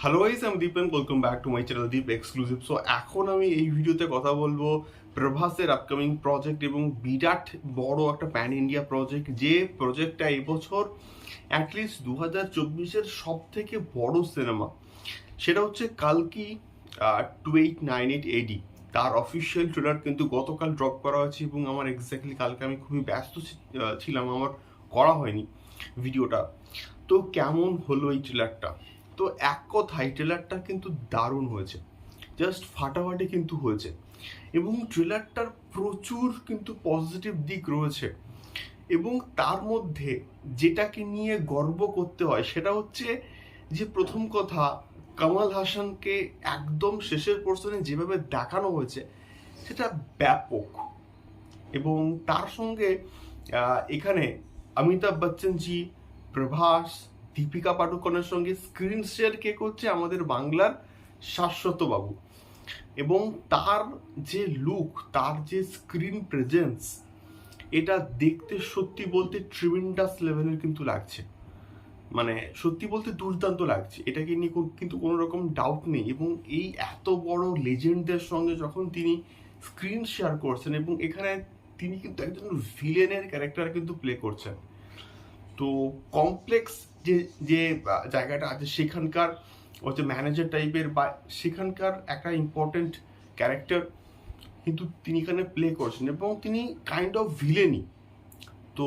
Hello guys আমি Dipen welcome back to my channel Deep exclusive so এখন আমি এই ভিডিওতে কথা বলব প্রভাসের আপকামিং প্রজেক্ট এবং বিরাট বড় একটা প্যান ইন্ডিয়া প্রজেক্ট যে প্রজেক্টটা এবছর অ্যাটলিস্ট দু হাজার চব্বিশের সব থেকে বড় সিনেমা সেটা হচ্ছে কালকি two eight nine eight AD তার অফিসিয়াল ট্রেলার কিন্তু গতকাল ড্রপ করা হয়েছে এবং আমার এক্স্যাক্টলি কালকে আমি খুবই ব্যস্ত ছিলাম, আমার করা হয়নি ভিডিওটা তো কেমন হলো এই ট্রেলারটা তো এক কথায় ট্রেলারটা কিন্তু দারুণ হয়েছে। জাস্ট ফাটাফাটি কিন্তু হয়েছে। এবং ট্রেলারটার প্রচুর কিন্তু পজিটিভ দিক রয়েছে। এবং তার মধ্যে যেটাকে নিয়ে গর্ব করতে হয়, সেটা হচ্ছে যে প্রথম কথা, কামাল হাসানকে একদম শেষের পোর্শনে যেভাবে দেখানো হয়েছে, সেটা ব্যাপক। এবং তার সঙ্গে এখানে অমিতাভ বচ্চনজি, প্রভাস দীপিকা পাডুকোনের সঙ্গে স্ক্রিন শেয়ার কে করছে আমাদের বাংলার শাশ্বত বাবু। এবং তার যে লুক তার যে স্ক্রিন প্রেজেন্স এটা দেখতে সত্যি বলতে ট্রিমেন্ডাস লেভেলের কিন্তু লাগছে। মানে সত্যি বলতে দুর্দান্ত লাগছে। এটাকে নিয়ে কিন্তু কোনো রকম ডাউট নেই। এবং এই এত বড় লেজেন্ডদের সঙ্গে যখন তিনি স্ক্রিন শেয়ার করছেন এবং এখানে তিনি কিন্তু একজন ভিলেনের ক্যারেক্টার কিন্তু প্লে করছেন। তো কমপ্লেক্স যে যে জায়গাটা আছে সেখানকার হচ্ছে ম্যানেজার টাইপের বা সেখানকার একটা ইম্পর্টেন্ট ক্যারেক্টার কিন্তু তিনি এখানে প্লে করছেন এবং তিনি কাইন্ড অফ ভিলেনই তো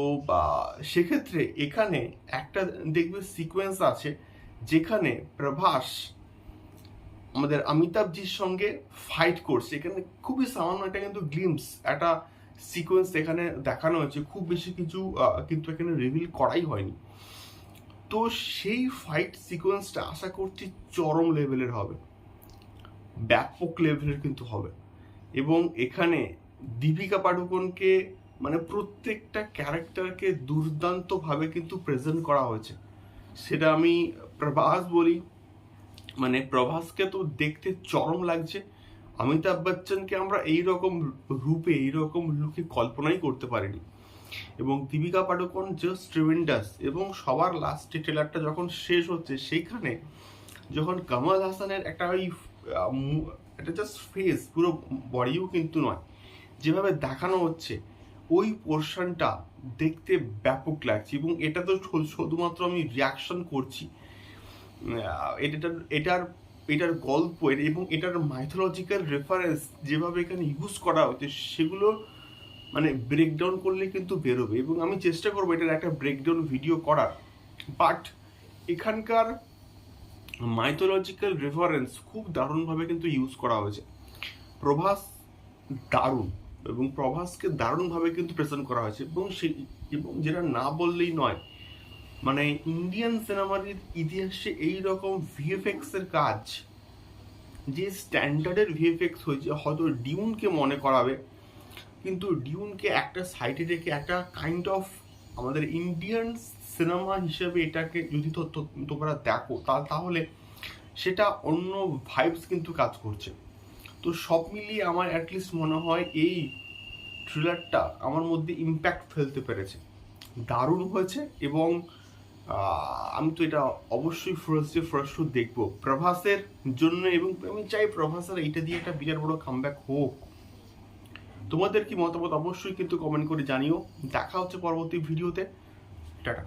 সেক্ষেত্রে এখানে একটা দেখবে সিকোয়েন্স আছে যেখানে প্রভাস আমাদের অমিতাভজির সঙ্গে ফাইট করছে। এখানে খুবই সামান্য একটা কিন্তু গ্লিমস একটা সিকোয়েন্স এখানে দেখানো হয়েছে। খুব বেশি কিছু কিন্তু এখানে রিভিল করাই হয়নি। তো সেই ফাইট সিকোয়েন্সটা আশা করছি চরম লেভেলের হবে। ব্যাপক লেভেলের কিন্তু হবে। এবং এখানে দীপিকা পাডুকোনকে মানে প্রত্যেকটা ক্যারেক্টারকে দুর্দান্তভাবে কিন্তু প্রেজেন্ট করা হয়েছে। সেটা আমি প্রভাস বলি। মানে প্রভাসকে তো দেখতে চরম লাগছে। অমিতাভ বচ্চনকে আমরা এই রকম রূপে এই রকম লুকে কল্পনাই করতে পারিনি। এবং দীপিকা পাডুকোন, জাস্ট ট্রিমেন্ডাস এবং সবার লাস্টে ট্রেলারটা যখন শেষ হচ্ছে, সেইখানে যখন কামাল হাসানের একটা ওই একটা জাস্ট ফেস পুরো বডিও কিন্তু নয়, যেভাবে দেখানো হচ্ছে, ওই পোর্শনটা দেখতে ব্যাপক লাগছে এবং এটা তো শুধুমাত্র আমি রিয়াকশন করছি। এটার এটার এটার গল্প, এবং এটার মাইথোলজিক্যাল রেফারেন্স যেভাবে এখানে ইউজ করা হচ্ছে, সেগুলো মানে ব্রেকডাউন করলে কিন্তু বেরোবে এবং আমি চেষ্টা করব এটার একটা ব্রেকডাউন ভিডিও করার। বাট এখানকার মাইথোলজিক্যাল রেফারেন্স খুব দারুণভাবে কিন্তু ইউজ করা হয়েছে। প্রভাস দারুণ এবং প্রভাসকে দারুণভাবে কিন্তু প্রেজেন্ট করা হয়েছে এবং সে এবং যেটা না বললেই নয় মানে ইন্ডিয়ান সিনেমার ইতিহাসে এই রকম ভিএফএক্স এর কাজ, যে স্ট্যান্ডার্ডের ভিএফএক্স হয়েছে, হয়তো ডিউনকে মনে করাবে কিন্তু ডিউনকে একটা সাইডে রেখে একটা কাইন্ড অফ আমাদের ইন্ডিয়ান সিনেমা হিসেবে এটাকে যদি তোমরা দেখো তাহলে সেটা অন্য ভাইবস কিন্তু কাজ করছে। তো সব মিলিয়ে আমার অ্যাটলিস্ট মনে হয় এই থ্রিলারটা আমার মধ্যে ইম্প্যাক্ট ফেলতে পেরেছে। দারুণ হয়েছে এবং আমি তো এটা অবশ্যই ফার্স্ট ডে ফার্স্ট শো দেখব। প্রভাসের জন্য এবং আমি চাই প্রভাসের এইটা দিয়ে একটা বিরাট বড় কামব্যাক হোক। তোমাদের কি মতামত অবশ্যই কিন্তু কমেন্ট করে জানিও। দেখা হচ্ছে পরবর্তী ভিডিওতে। টাটা।